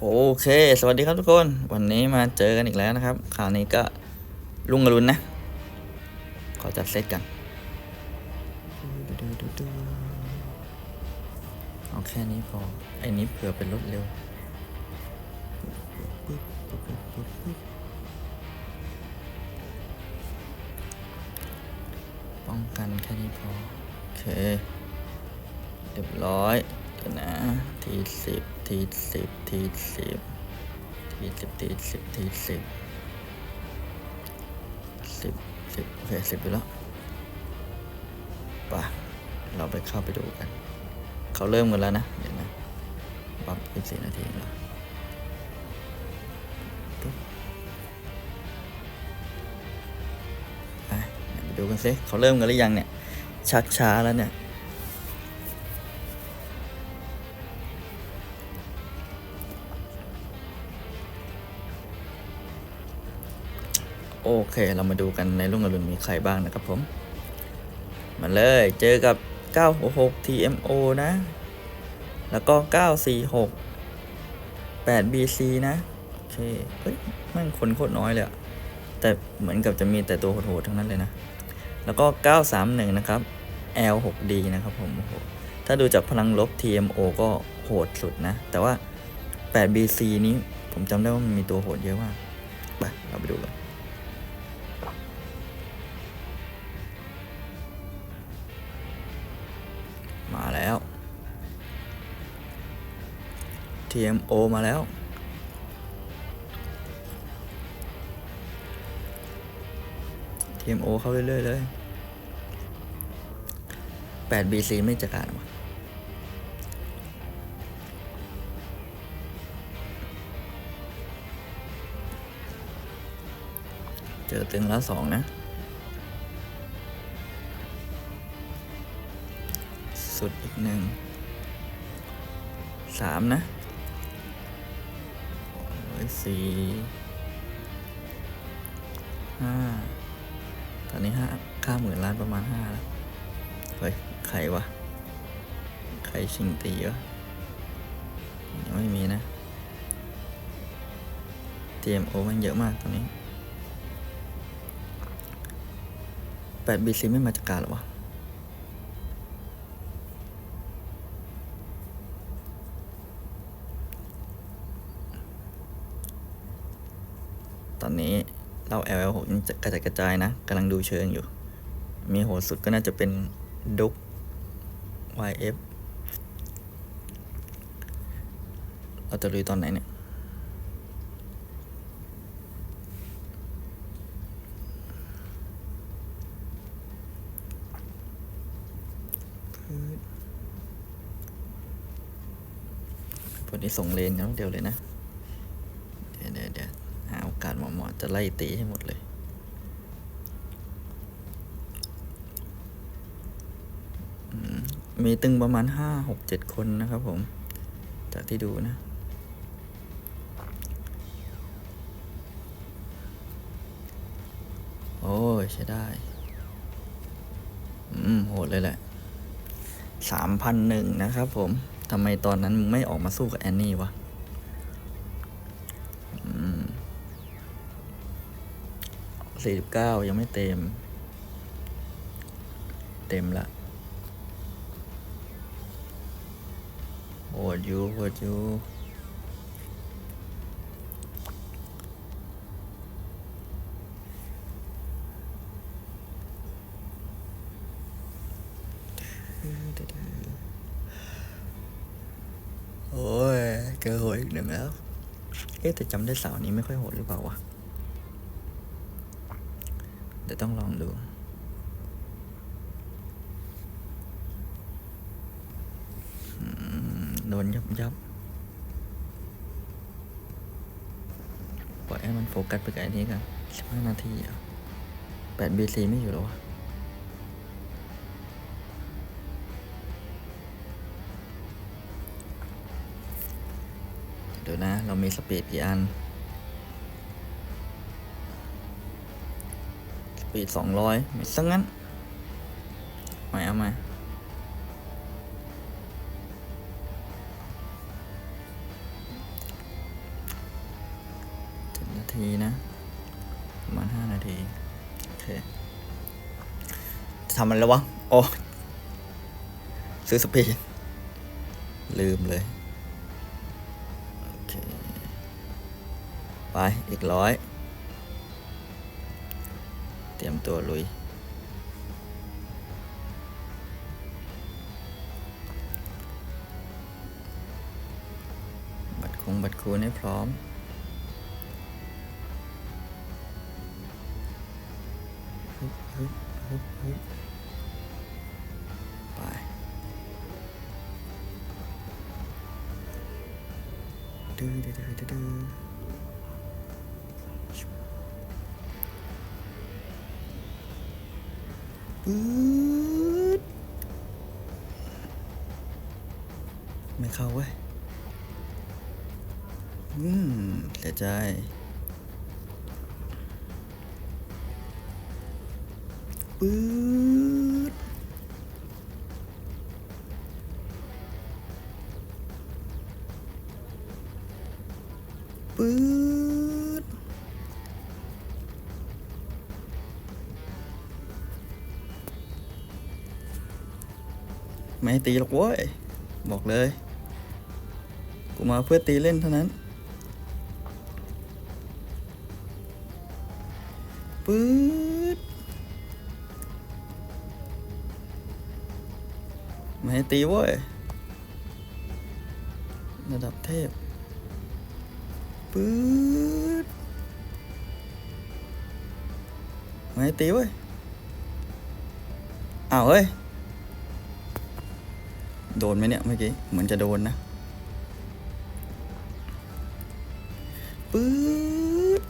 โอเค สวัสดีครับทุกคน วันนี้มาเจอกันอีกแล้วนะครับ คราวนี้ก็ลุงอรุณนะ ขอจัดเซตกัน เอาแค่นี้พอ ไอ้นี้เผื่อเป็นรถเร็ว ป้องกันแค่นี้พอ โอเค เรียบร้อยเดี๋ยวนะ ทีสิบทีสิบทีสิบทีสิบทีสิบทีสิบสิบสิบโอเคสิบไปแล้วไป่ะเราไปเข้าไปดูกัน เขาเริ่มกันแล้วนะ เดี๋ยวนะปั๊บยี่สิบนาทีแล้วไปไหนไปดูกันสิเขาเริ่มกันหรือยังเนี่ย ชักช้าแล้วเนี่ย โอเค เรามาดูกันในรุ่งอรุณมีใครบ้างนะครับผม มาเลยเจอกับ 966 TMO นะ แล้วก็ 946 8BC นะโอเคเฮ้ยแม่งคนโคตรน้อยเลยอะแต่เหมือนกับจะมีแต่ตัวโหดๆทั้งนั้นเลยนะ แล้วก็ 931 นะครับ L6D นะครับผมโอ้โหถ้าดูจากพลังลบ TMO ก็โหดสุดนะ แต่ว่า 8BC นี้ผมจำได้ว่ามันมีตัวโหดเยอะมาก ไป เราไปดูกัน TMO มาแล้ว TMO เข้าเรื่อยๆเลย 8BC ไม่จัดการวะเจอตึงแล้วสองนะ สุดอีกหนึ่งสามนะ สี่ห้าตอนนี้ห้าค่าหมื่นล้านประมาณห้าแล้วเฮ้ยใครวะ ใครชิงตีวะยังไม่มีนะ TMO มันเยอะมากตอนนี้ 8BC ไม่มาจากการหรอวะ ตอนนี้เรา LL6 ยังจะกระจายกระจายนะกำลังดูเชิงอยู่ มีโหดสุดก็น่าจะเป็นดุก YF เราจะลุยตอนไหนเนี่ยพวกนี้ส่งเลนกันเดียวเลยนะ จะไล่ตีให้หมดเลยมมีตึงประมาณห้าหกเจ็ดคนนะครับผม จากที่ดูนะ โอ้ย ใช้ได้ อืม โหดเลยแหละสามพันหนึ่งนะครับผมทำไมตอนนั้นมึงไม่ออกมาสู้กับแอนนี่วะ สี่สิบเก้ายังไม่เต็ม เต็มละโหดยูโหดยูโอ้ยเจอโหดอีกหนึ่งแล้ว เอ๊ะแต่จำได้สาวนี้ไม่ค่อยโหดหรือเปล่าวะ เดี๋ยวต้องลองดู โดนยับยับปล่อยให้มันโฟกัสไปกับอ้นี้กันสิบห้านาทีอะแปดบีซีไม่อยู่แล้ววะเดี๋ยวนะ เรามีสปีดกี่อัน ปีดสองร้อยไม่ซะงั้นไม่เอามาทีนะ ประมาณห้านาที โอเคทำมันแล้ววะ โอ้ ซื้อสปีด ลืมเลย โอเค ไป อีกร้อย ตัวลุย บัตรคงบัตรคูณให้พร้อม ไป ดื้อดื้อดื้อ ปื๊ดไม่เข้าเว้ย อืมเสียใจปื๊ดปื๊ด ไม่ให้ตีหรอกเว้ย บอกเลย กูมาเพื่อตีเล่นเท่านั้นปื๊ดไม่ให้ตีเว้ย ระดับเทพปื๊ดไม่ให้ตีเว้ยอ้าวเฮ้ย โดนไหมเนี่ยเมื่อกี้ เหมือนจะโดนนะปื๊ด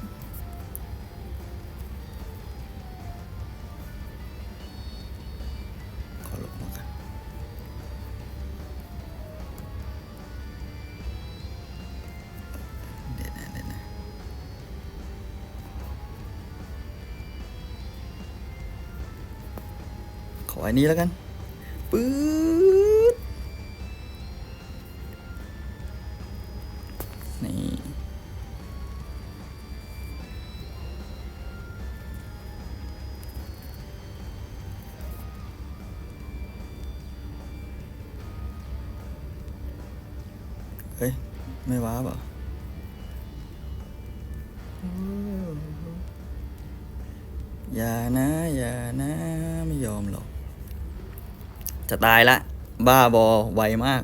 ขอลบมากันเดี๋ยวนะเดี๋ยวนะขออันนี้แล้วกันปื๊ด ฮ้ย ไม่ว้าบเหรออย่านะ อย่านะ ไม่ยอมหรอก จะตายละ บ้าบอไวมาก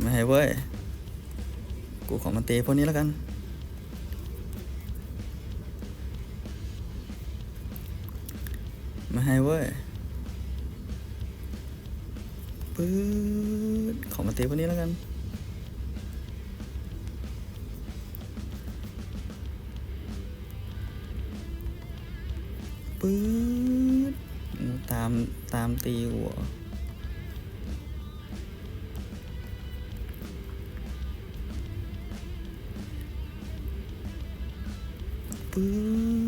ไม่ให้เว้ย กูขอมาตีพวกนี้แล้วกัน ม่ให้เว้ยปื๊ดขอมาตีพวกนี้แล้วกัน ปื๊ดตามตามตีหัวปื๊ด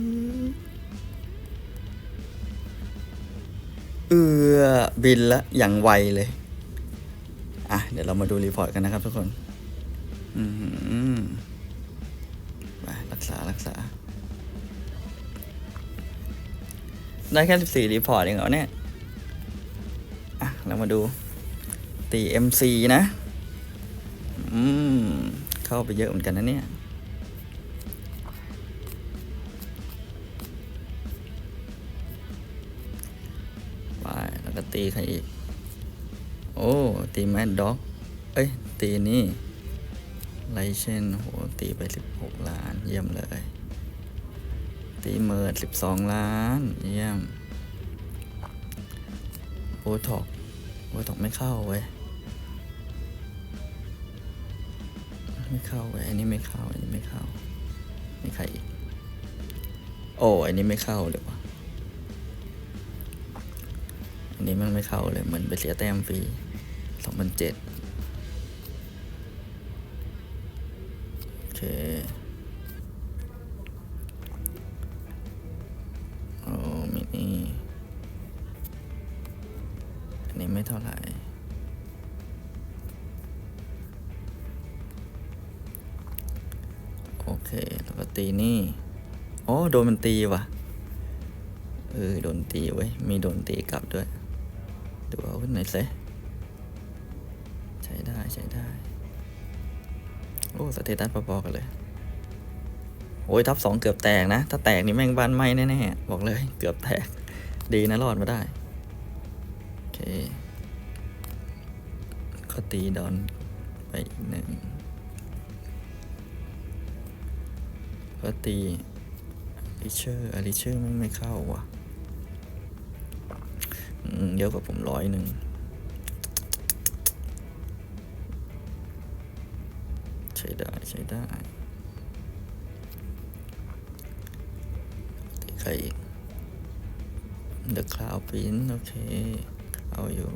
เอือบินละอย่างไวเลย อะ เดี๋ยวเรามาดูรีพอร์ตกันนะครับทุกคน อืมไปรักษารักษา ได้แค่สิบสี่รีพอร์ตเองเหรอเนี่ย อะ เรามาดูตี MC นะ อืม เข้าไปเยอะเหมือนกันนะเนี่ย ก็ตีใครอีก โอ้ ตีแมดด็อก เอ้ย ตีนี่ไลเช่นโห ตีไปสิบหกล้าน เยี่ยมเลย ตีเมิร์ดสิบสองล้าน เยี่ยมโอท็อกโอท็อกไม่เข้าเว้ย ไม่เข้าเว้ย อันนี้ไม่เข้า อันนี้ไม่เข้ามีใครอีก โอ้ อันนี้ไม่เข้าเลยว อันนี้มันไม่เข้าเลยเหมือนไปเสียแต้มฟรีสองพันเจ็ดโอเคโอ้มินี่อันนี้ไม่เท่าไหร่โอเค แล้วก็ตีนี่อ๋อโดนมันตีว่ะ เออ โดนตีไว้ มีโดนตีกลับด้วย ดูเอาขึ้นหน่อยสิใช้ได้ใช้ได้ โอ้สเตตัสพอๆกันเลย โอ้ยทับสองเกือบแตกนะ ถ้าแตกนี่แม่งบ้านไหม้แน่ๆ บอกเลยเกือบแตก ดีนะรอดมาได้ โอเคก็ตีดอนไปอีกหนึ่งก็ตีอลิเชอร์อลิเชอร์ไม่ไม่เข้าว่ะ เยอะกว่าผมร้อยหนึ่งใช้ได้ใช้ได้ตีใครอีก The Cloud p r i n โอเค เอาอยู่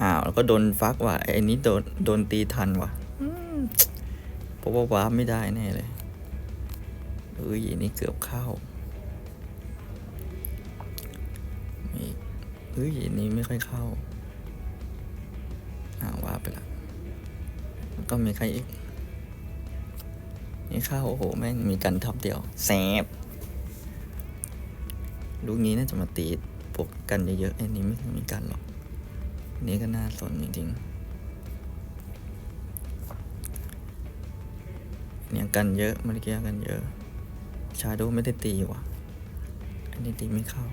อ้าว แล้วก็โดนฟักว่ะไอ้นี้โดนโดนตีทันว่ะเพราะว่าวาร์ปไม่ได้แน่เลยเอ้ยอันนี้เกือบเข้า เฮ้ยอันนี้ไม่ค่อยเข้าอ้าววาไปละก็มีใครอีกนี่เข้าโอ้โหแม่งมีกันทับเดียวแสบลูกนี้น่าจะมาตีพวกกันเยอะๆไอ้นี้ไม่มีกันหรอกนี่ก็น่าสนจริงๆเนี่ยกันเยอะเมื่อกี้กันเยอะชาโดไม่ได้ตีว่ะ อันนี้ตีไม่เข้า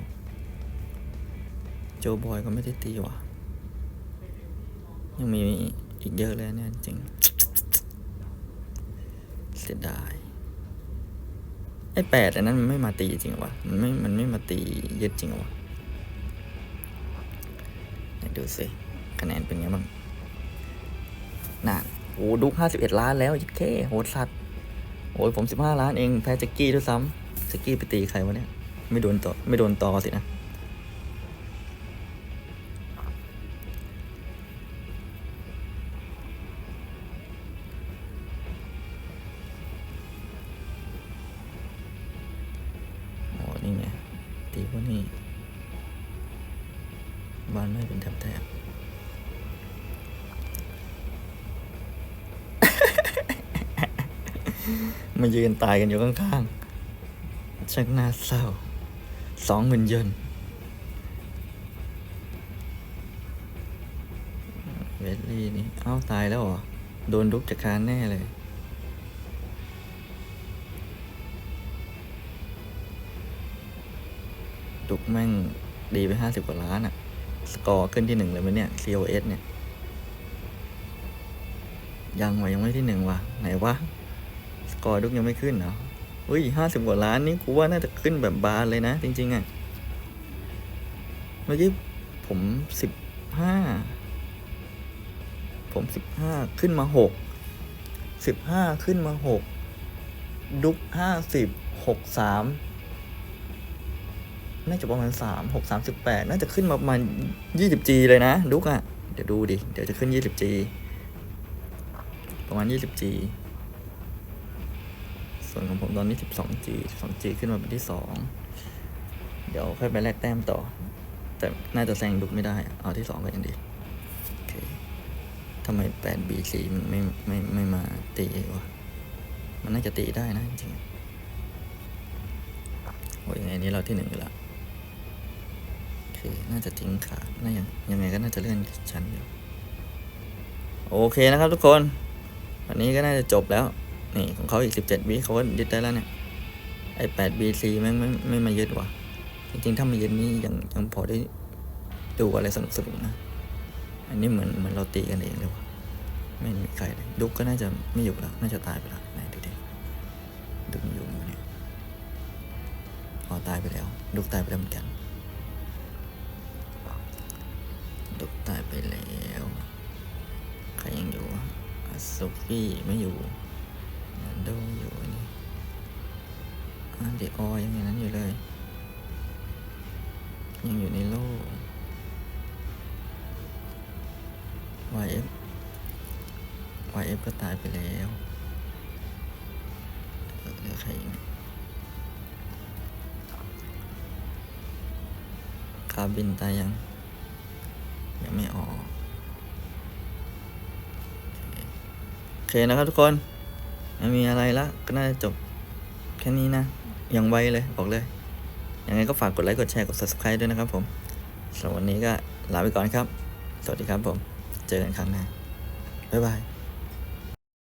จบอยก็ไม่ได้ตีว่ะ ยังมีอีกเยอะเลยเนี่ยจริง เสียดาย ไอ้แปดอันนั้นมันไม่มาตีจริงวะมันไม่ มันไม่มาตียึดจริงวะไหนดูสิคะแนนเป็นไงบ้างน่ะโอ้ดุกห้าสิบเอ็ดล้านแล้วยิดเคโหดสัตว์โอ้ยผมสิบห้าล้านเองแพ้แจ็กกี้ด้วยซ้ำแจ็กกี้ไปตีใครวะเนี่ย ไม่โดนต่อ ไม่โดนต่อสินะ ตีพวกนี้บ้านไม่เป็นแถบแถบมายืนตายกันอยู่ข้างๆชักน่าเศร้าสองหมื่นเยนเวสลี่นี่ เอ้าตายแล้วเหรอ โดนลุกจากการแน่เลย ดุกแม่งดีไปห้าสิบกว่าล้านอะสกอร์ขึ้นที่หนึ่งเลยไหมเนี่ย COS เนี่ย ยังวะยังไม่ที่หนึ่งวะไหนวะ สกอร์ดุกยังไม่ขึ้นเหรออุ้ยห้าสิบกว่าล้านนี่กูว่าน่าจะขึ้นแบบบานเลยนะ จริง ๆอะเมื่อกี้ผมสิบห้าผมสิบห้าขึ้นมาหกสิบห้าขึ้นมาหกดุกห้าสิบหกสาม น่าจะประมาณสามหกสามสิบแปดน่าจะขึ้นมาประมาณยี่สิบ G เลยนะดุกอะเดี๋ยวดูดิ เดี๋ยวจะขึ้นยี่สิบ G ประมาณยี่สิบ G ส่วนของผมตอนนี้สิบสอง G สอง G ขึ้นมาเป็นที่สองเดี๋ยวค่อยไปแลกแต้มต่อ แต่น่าจะแซงดุกไม่ได้ เอาที่สองก็ยังดีโอเคทำไมแปด B สี่มันไม่ไม่ไม่มาตีวะมันน่าจะตีได้นะจริงโอ้ยยังไงนี้เราที่หนึ่งอยู่แล้ว น่าจะทิ้งขาน่ายังยังไงก็น่าจะเลื่อนชั้นอยู่โอเคนะครับทุกคนวันนี้ก็น่าจะจบแล้ว นี่ของเขาอีกสิบเจ็ดวิเขาก็ยึดได้แล้วเนี่ย ไอแปดบีซีแม่งไม่ไม่มายึดว่ะ จริงๆ ถ้ามายึดนี่ยังยังพอได้ดูอะไรสนุกสนุกๆนะ อันนี้เหมือนเหมือนเราตีกันเองเลยว่ะ ไม่มีใครเลยดุกก็น่าจะไม่อยู่แล้ว น่าจะตายไปแล้วไหนดูดิดุกมันอยู่เนี่ยอ๋อตายไปแล้ว ดุกตายไปแล้วเหมือนกัน อาซุฟี่ไม่อยู่นันโดอยู่อันนี้อันเดออยังอย่างนั้นอยู่เลย ยังอยู่ในโลก YF YF ก็ตายไปแล้วเหลือใครอีกคาบินตายยัง ยังไม่ออก อเคเคนะครับทุกคนไม่มีอะไรละก็น่าจะจบแค่นี้นะยังไวเลยบอกเลย ยังไงก็ฝากกดไลค์กดแชร์กด subscribe ด้วยนะครับผมสำหรับวันนี้ก็ลาไปก่อนครับ สวัสดีครับผม เจอกันครั้งหน้าบ๊ายบาย